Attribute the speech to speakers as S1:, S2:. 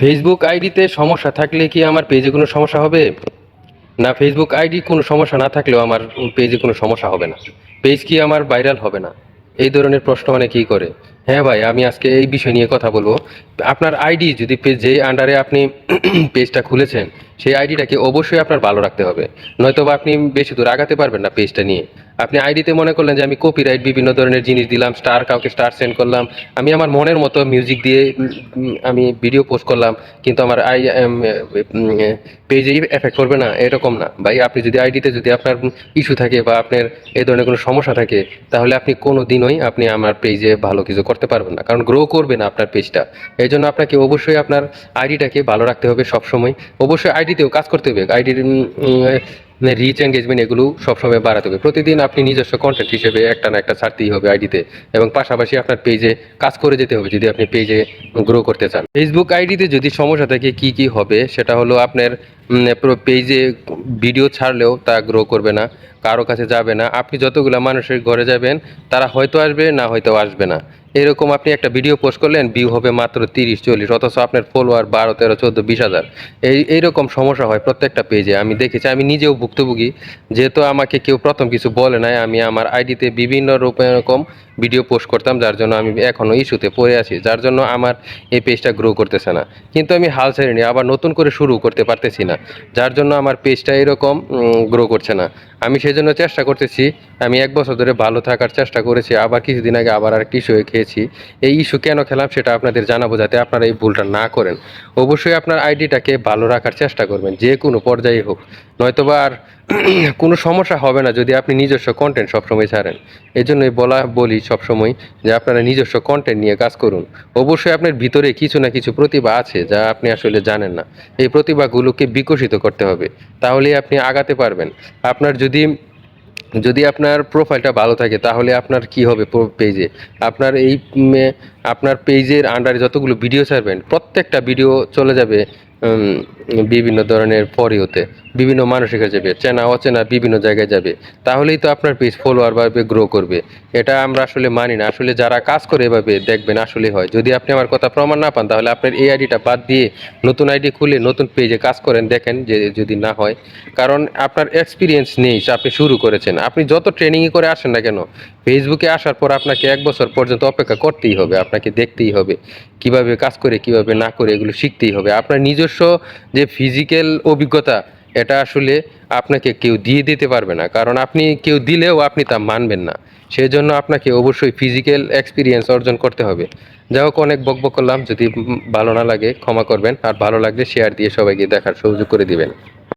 S1: Facebook আইডিতে সমস্যা থাকলে কি আমার পেজে কোনো সমস্যা হবে? না ফেসবুক আইডি কোনো সমস্যা না থাকলেও আমার পেজে কোনো সমস্যা হবে না। পেজ কি আমার ভাইরাল হবে না? এই ধরনের প্রশ্ন মানে অনেকেই করে? হ্যাঁ ভাই, আমি আজকে এই বিষয় নিয়ে কথা বলব। আপনার আইডি যদি পেজ যেই আন্ডারে আপনি পেজটা খুলেছেন সেই আইডিটাকে অবশ্যই আপনার ভালো রাখতে হবে। নয়তো বা আপনি বেশি দূর আগাতে পারবেন না পেজটা নিয়ে। আপনি আইডিতে মনে করলেন যে আমি কপিরাইট বিভিন্ন ধরনের জিনিস দিলাম স্টার কাউকে স্টার সেন্ড করলাম, আমি আমার মনের মতো মিউজিক দিয়ে আমি ভিডিও পোস্ট করলাম, কিন্তু আমার আই পেজে এফেক্ট করবে না, এরকম না। ভাই, আপনি যদি আইডিতে যদি আপনার ইস্যু থাকে বা আপনার এই ধরনের কোনো সমস্যা থাকে, তাহলে আপনি কোনো দিনই আপনি আমার পেজে ভালো কিছু করতে পারবেন না, কারণ গ্রো করবে না আপনার পেজটা। এই জন্য আপনাকে অবশ্যই আপনার আইডিটাকে ভালো রাখতে হবে সবসময়। অবশ্যই আইডিতেও কাজ করতে হবে। আইডির রিচ এঙ্গেজমেন্ট এগুলো সবসময় বাড়াতে হবে। প্রতিদিন আপনি নিজস্ব কন্টেন্ট হিসেবে একটা না একটা ছাড়তেই হবে আইডিতে এবং পাশাপাশি আপনার পেজে কাজ করে যেতে হবে যদি আপনি পেজে গ্রো করতে চান। ফেসবুক আইডিতে যদি সমস্যা থাকে কি কি হবে, সেটা হলো আপনার পেজে ভিডিও ছাড়লেও তা গ্রো করবে না, কারও কাছে যাবে না। আপনি যতগুলো মানুষের ঘরে যাবেন, তারা হয়তো আসবে, না হয়তো আসবে না। এরকম আপনি একটা ভিডিও পোস্ট করলেন ভিউ হবে মাত্র তিরিশ, চল্লিশ, অথচ আপনার ফলোয়ার বারো, তেরো, চোদ্দ, বিশ হাজার। এই, এইরকম সমস্যা হয় প্রত্যেকটা পেজে আমি দেখেছি, আমি নিজেও ভুক্তভোগী যেহেতু আমাকে কেউ প্রথম কিছু বলে নাই আমি আমার আইডিতে বিভিন্ন রূপে এরকম ভিডিও পোস্ট করতাম, যার জন্য আমি এখনও ইস্যুতে পড়ে আছি, যার জন্য আমার এই পেজটা গ্রো করতেছে না। কিন্তু আমি হাল ছেড়ে আবার নতুন করে শুরু করতে পারতেছি না, যার জন্য আমার পেজটা এরকম গ্রো করছে না। আমি সেই জন্য চেষ্টা করতেছি, আমি এক বছর ধরে ভালো থাকার চেষ্টা করেছি, আবার কিছুদিন আগে আবার আর ইস্যু খেয়েছি। এই ইস্যু কেন খেলাম সেটা আপনাদের জানাব, যাতে আপনারা এই ভুলটা না করেন। অবশ্যই আপনার আইডিটাকে ভালো রাখার চেষ্টা করবেন, যে কোনো পর্যায়ে হোক। নয়তোবা আর কোনো সমস্যা হবে না, যদি আপনি নিজস্ব কন্টেন্ট সবসময় ছাড়েন। এই জন্যই বলা, বলি সবসময় যে আপনারা নিজস্ব কন্টেন্ট নিয়ে কাজ করুন। অবশ্যই আপনার ভিতরে কিছু না কিছু প্রতিভা আছে যা আপনি আসলে জানেন না। এই প্রতিভাগুলোকে বিকশিত করতে হবে, তাহলেই আপনি আগাতে পারবেন। আপনার যদি যদি আপনার প্রোফাইলটা ভালো থাকে, তাহলে আপনার কি হবে পেজে আপনার এই আপনার পেজের আন্ডারে যতগুলো ভিডিও ছাড়বেন, প্রত্যেকটা ভিডিও চলে যাবে বিভিন্ন ধরনের ফরিওতে বিভিন্ন মানুষের কাছে যাবে, চেনা, অচেনা বিভিন্ন জায়গায় যাবে। তাহলেই তো আপনার পেজ ফলোয়ার ভাবে গ্রো করবে। এটা আমরা আসলে মানি না। আসলে যারা কাজ করে এভাবে দেখবেন আসলে হয়। যদি আপনি আমার কথা প্রমাণ না পান, তাহলে আপনার এই আইডিটা বাদ দিয়ে নতুন আইডি খুলে নতুন পেজে কাজ করেন, দেখেন যে যদি না হয়। কারণ আপনার এক্সপিরিয়েন্স নেই আপনি শুরু করেছেন। আপনি যত ট্রেনিংই করে আসেন না কেন ফেসবুকে আসার পর আপনাকে এক বছর পর্যন্ত অপেক্ষা করতেই হবে, আপনাকে দেখতেই হবে। কীভাবে কাজ করে, কীভাবে না করে, এগুলো শিখতেই হবে। আপনার নিজস্ব যে ফিজিক্যাল অভিজ্ঞতা এটা আসলে আপনাকে কেউ দিয়ে দিতে পারবে না। কারণ আপনি কেউ দিলেও আপনি তা মানবেন না। সেই জন্য আপনাকে অবশ্যই ফিজিক্যাল এক্সপিরিয়েন্স অর্জন করতে হবে। যাই হোক, অনেক বকবক করলাম। যদি ভালো না লাগে, ক্ষমা করবেন। আর ভালো লাগলে শেয়ার দিয়ে সবাইকে দেখার সুযোগ করে দিবেন।